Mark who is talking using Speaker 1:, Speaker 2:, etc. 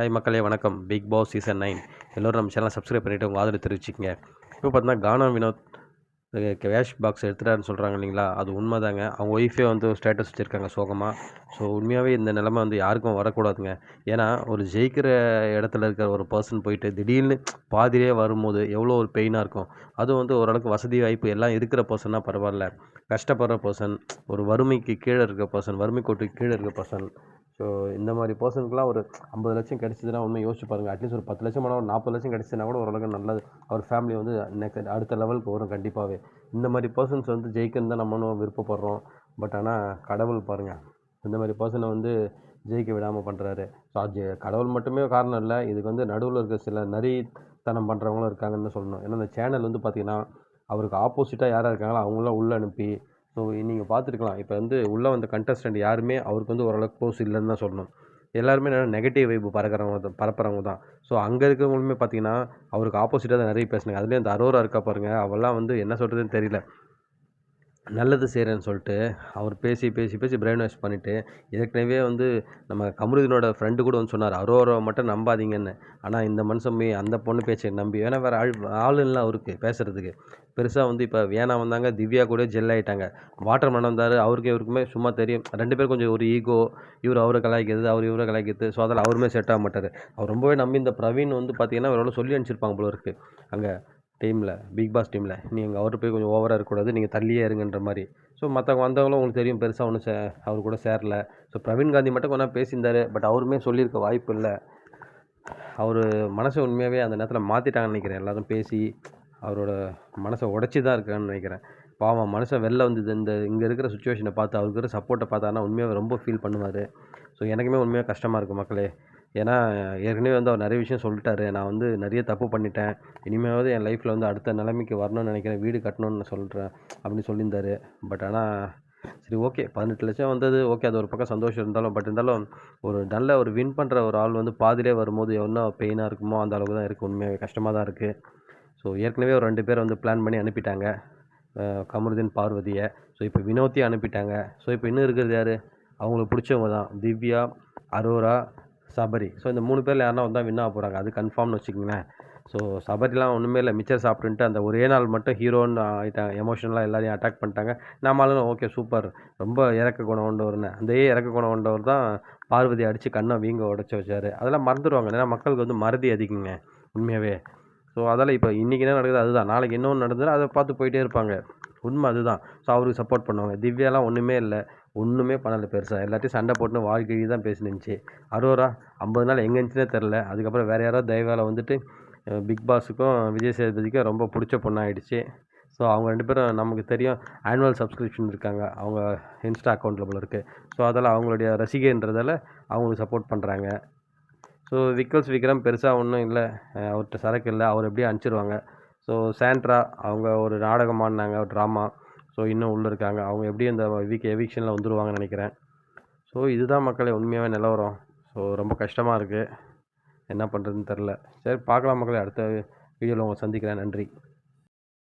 Speaker 1: Hi மக்களே வணக்கம். Big Boss season nine எல்லோரும் நம்ம சேனலை சப்ஸ்கிரைப் பண்ணிவிட்டு உங்கள் ஆதரவு தெரிவிச்சிக்கங்க. இப்போ பார்த்தீங்கன்னா கானா வினோத் கேஷ் பாக்ஸ் எடுத்துட்டாருன்னு சொல்கிறாங்க இல்லைங்களா? அது உண்மை தாங்க அவங்க ஒய்ஃபே வந்து ஸ்டேட்டஸ் வச்சுருக்காங்க சோகமாக ஸோ உண்மையாகவே இந்த நிலமை வந்து யாருக்கும் வரக்கூடாதுங்க. ஏன்னா ஒரு ஜெயிக்கிற இடத்துல இருக்கிற ஒரு பர்சன் போயிட்டு திடீர்னு பாதிரியே வரும்போது எவ்வளோ ஒரு பெயினாக இருக்கும். அதுவும் வந்து ஓரளவுக்கு வசதி வாய்ப்பு எல்லாம் இருக்கிற பர்சனாக பரவாயில்ல. கஷ்டப்படுற பர்சன் ஒரு வறுமைக்கு கீழே இருக்க பர்சன் வறுமை கோட்டுக்கு கீழே இருக்க பர்சன் ஸோ இந்த மாதிரி பர்சனுக்குலாம் ஒரு ஐம்பது லட்சம் கிடச்சிதுன்னா உண்மை யோசிச்சு பாருங்கள் அட்லீஸ்ட் ஒரு பத்து லட்சம் ஆனால் ஒரு நாற்பது லட்சம் கிடச்சிதுன்னா கூட ஓரளவுக்கு நல்லது. அவர் ஃபேமிலி வந்து நெக்ஸ்ட் அடுத்த லெவலுக்கு வரும் கண்டிப்பாகவே இந்த மாதிரி பர்சன்ஸ் வந்து ஜெயிக்கணும் தான் நம்மளும் விருப்பப்படுறோம். பட் ஆனால் கடவுள் பாருங்கள் இந்த மாதிரி பர்சனை வந்து ஜெயிக்க விடாமல் பண்ணுறாரு ஸோ அது கடவுள் மட்டுமே காரணம் இல்லை. இதுக்கு வந்து நடுவில் இருக்க சில நரித்தனம் பண்ணுறவங்களும் இருக்காங்கன்னு சொல்லணும். ஏன்னா இந்த சேனல் வந்து பார்த்திங்கன்னா அவருக்கு ஆப்போசிட்டாக யாராக இருக்காங்களோ அவங்களாம் உள்ளே அனுப்பி ஸோ நீங்கள் பார்த்துருக்கலாம். இப்போ வந்து உள்ளே வந்த கண்டஸ்டன்ட் யாருமே அவருக்கு வந்து ஓரளவுக்கு க்ளோஸ் இல்லைன்னு தான் சொல்லணும். எல்லாருமே என்னென்னா நெகட்டிவ் வைப்பு பறக்கிறவங்க தான் பரப்புறவங்க தான். ஸோ அங்கே இருக்கிறவங்களுமே பார்த்தீங்கன்னா அவருக்கு ஆப்போசிட்டாக தான் நிறைய பேசுனாங்க. அதுலேயும் அந்த அரோரா இருக்கா பாருங்கள் அவெல்லாம் வந்து என்ன சொல்கிறதுன்னு தெரியல. நல்லது செய்கிறேன்னு சொல்லிட்டு அவர் பேசி பேசி பேசி பிரெயின் வாஷ் பண்ணிவிட்டு ஏற்கனவே வந்து நம்ம கமருதீனோட ஃப்ரெண்டு கூட வந்து சொன்னார் அரோராவை மட்டும் நம்பாதீங்கன்னு. ஆனால் இந்த மனுஷன் போய் அந்த பொண்ணு பேச்சை நம்பி ஏன்னா வேறு ஆள் ஆள் இல்லை அவருக்கு பேசுகிறதுக்கு பெருசாக வந்து இப்போ வேணா வந்தாங்க திவ்யா கூட ஜெல் ஆகிட்டாங்க வாட்டர் மேன் வந்தார் அவருக்கு இவருக்குமே சும்மா தெரியும். ரெண்டு பேரும் கொஞ்சம் ஒரு ஈகோ இவர் அவரை கலாய்க்கிறது அவர் இவரை கலாய்க்கிறது ஸோ அதில் அவருமே செட் ஆக மாட்டார். அவர் ரொம்பவே நம்பி இந்த பிரவீன் வந்து பார்த்திங்கன்னா அவரோட சொல்லி அனுப்பிச்சிருப்பாங்க போல இருக்குது அங்கே டீமில் பிக் பாஸ் டீமில் நீங்கள் அவர்கிட்ட போய் கொஞ்சம் ஓவராக இருக்கக்கூடாது. நீங்கள் தள்ளியே இருங்கன்ற மாதிரி. ஸோ மற்றவங்க வந்தவங்களும் உங்களுக்கு தெரியும். பெருசாக ஒன்றும் சே அவர் கூட சேரல. ஸோ பிரவீன் காந்தி மட்டும் கொஞ்சம் பேசியிருந்தார். பட் அவருமே சொல்லியிருக்க வாய்ப்பு இல்லை. அவர் மனசை உண்மையாகவே அந்த நேரத்தில் மாற்றிட்டாங்கன்னு நினைக்கிறேன். எல்லோரும் பேசி அவரோட மனசை உடச்சி தான் இருக்கான்னு நினைக்கிறேன். பாவம் மனுஷன் வெளில வந்து இந்த இங்கே இருக்கிற சுச்சுவேஷனை பார்த்து அவருக்கு இருக்கிற சப்போர்ட்டை பார்த்தாருன்னா உண்மையாக ரொம்ப ஃபீல் பண்ணுவார். ஸோ எனக்குமே உண்மையாக கஷ்டமாக இருக்குது மக்களே. ஏன்னா ஏற்கனவே வந்து அவர் நிறைய விஷயம் சொல்லிட்டாரு. நான் வந்து நிறைய தப்பு பண்ணிட்டேன். இனிமேலாவது என் லைஃப்பில் வந்து அடுத்த நிலைமைக்கு வரணும்னு நினைக்கிறேன். வீடு கட்டணும்னு நான் சொல்கிறேன் அப்படின்னு சொல்லியிருந்தாரு. பட் ஆனால் சரி ஓகே பதினெட்டு லட்சம் வந்தது. ஓகே அது ஒரு பக்கம் சந்தோஷம் இருந்தாலும் பட் இருந்தாலும் ஒரு நல்ல ஒரு வின் பண்ணுற ஒரு ஆள் வந்து பாதிலே வரும்போது என்ன பெயினாக இருக்குமோ அந்த அளவுக்கு தான் இருக்குது உண்மையாக கஷ்டமாக தான் இருக்குது ஸோ ஏற்கனவே ஒரு ரெண்டு பேர் வந்து பிளான் பண்ணி அனுப்பிட்டாங்க. கமருதீன் பார்வதியை. ஸோ இப்போ வினோத்தையும் அனுப்பிட்டாங்க. ஸோ இப்போ இன்னும் இருக்கிறது யார்? அவங்களுக்கு பிடிச்சவங்க தான். திவ்யா அரோரா சபரி. ஸோ இந்த மூணு பேரில் யாருனா வந்தால் வின் ஆக போகிறாங்க அது கன்ஃபார்ம்னு வச்சுக்கோங்களேன். ஸோ சபரிலாம் ஒன்றுமே இல்லை. மிச்சர் சாப்பிட்டுன்ட்டு அந்த ஒரே நாள் மட்டும் ஹீரோன்னு ஆகிட்டாங்க எமோஷனலாக எல்லாரையும் அட்டாக் பண்ணிட்டாங்க. நம்மளும் ஓகே சூப்பர் ரொம்ப இறக்க குணம் கொண்டவர்னு. அந்த இறக்க குணம் கொண்டவர் தான் பார்வதி அடித்து கண்ணை வீங்க உடச்சி வச்சார். அதெல்லாம் மறந்துடுவாங்க ஏன்னா மக்களுக்கு வந்து மறதி அதிகங்க உண்மையாகவே ஸோ அதெல்லாம் இப்போ இன்றைக்கி என்ன நடக்குது அதுதான். நாளைக்கு இன்னொன்று நடந்ததுன்னா அதை பார்த்து போயிட்டே இருப்பாங்க. உண்மை அதுதான். ஸோ அவருக்கு சப்போர்ட் பண்ணுவாங்க. திவ்யாலாம் ஒன்றுமே இல்லை. ஒன்றுமே பண்ணலை பெருசாக எல்லாத்தையும் சண்டை போட்டுன்னு வாழ்க்கை தான் பேசினுச்சு அரோரா ஐம்பது நாள் எங்கே இருந்துச்சுனே தெரில அதுக்கப்புறம் வேறு யாரோ தயவால் வந்துட்டு பிக் பாஸுக்கும் விஜய் சேதுபதிக்கும் ரொம்ப பிடிச்ச பொண்ணாகிடுச்சு ஸோ அவங்க ரெண்டு பேரும் நமக்கு தெரியும். ஆனுவல் சப்ஸ்கிரிப்ஷன் இருக்காங்க. அவங்க இன்ஸ்டா அக்கௌண்ட்டில் போல இருக்குது ஸோ அதில் அவங்களுடைய ரசிகைன்றதால அவங்களுக்கு சப்போர்ட் பண்ணுறாங்க ஸோ விக்கல்ஸ் விக்ரம் பெருசாக ஒன்றும் இல்லை. அவர்கிட்ட சரக்கு இல்லை. அவர் எப்படியும் அனுப்பிச்சிருவாங்க. ஸோ சாண்ட்ரா அவங்க ஒரு நாடகமானாங்க ஒரு ட்ராமா ஸோ இன்னும் உள்ளே இருக்காங்க. அவங்க எப்படி இந்த வீக் எவிக்ஷனில் வந்துடுவாங்கன்னு நினைக்கிறேன். ஸோ இதுதான் மக்களே உண்மையாகவே நிலவரம் ஸோ ரொம்ப கஷ்டமாக இருக்குது என்ன பண்ணுறதுன்னு தெரில சரி பார்க்கலாம் மக்களே அடுத்த வீடியோவில் உங்களை சந்திக்கிறேன். நன்றி.